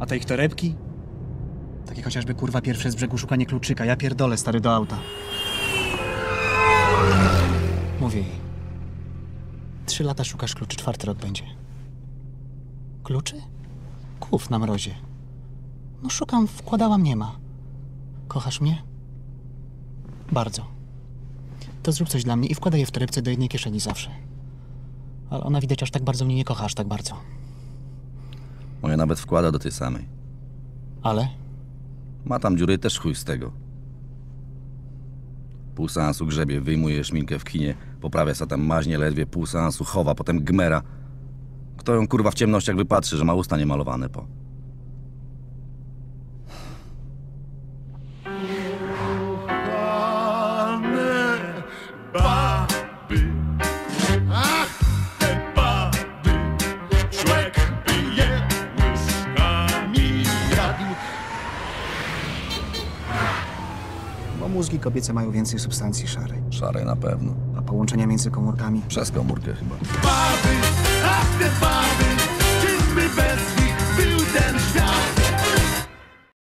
A te ich torebki? Takie chociażby kurwa pierwsze z brzegu szukanie kluczyka. Ja pierdolę stary do auta. Mówię jej. Trzy lata szukasz kluczy, czwarty rok będzie. Kluczy? Kuf na mrozie. No szukam, wkładałam, nie ma. Kochasz mnie? Bardzo. To zrób coś dla mnie i wkładaj je w torebce do jednej kieszeni zawsze. Ale ona widać aż tak bardzo mnie nie kocha, aż tak bardzo. Moja nawet wkłada do tej samej. Ale? Ma tam dziury też chuj z tego. Pół seansu grzebie, wyjmuje szminkę w kinie, poprawia se tam maźnie ledwie, pół seansu chowa, potem gmera. Kto ją kurwa w ciemnościach wypatrzy, że ma usta niemalowane po. Kochane baby, mózgi kobiece mają więcej substancji szarej, Szarej na pewno. a połączenia między komórkami Przez komórkę chyba.